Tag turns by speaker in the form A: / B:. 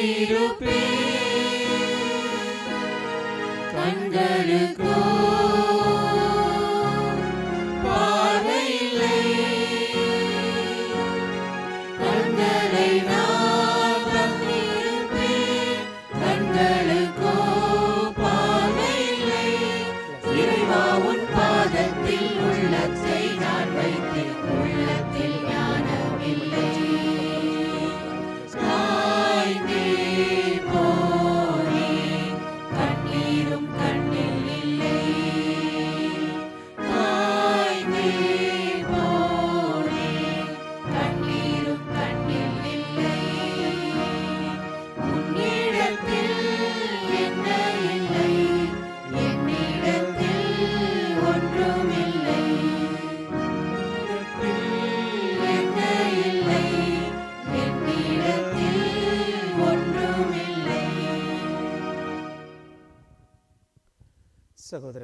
A: கண்டிருப்பே கண்களுக்கோ பார்வை கண்களை நான் கண்களுக்கோ இறைவா உன் பாதத்தில் உள்ளத்தை
B: സഹോദരൻ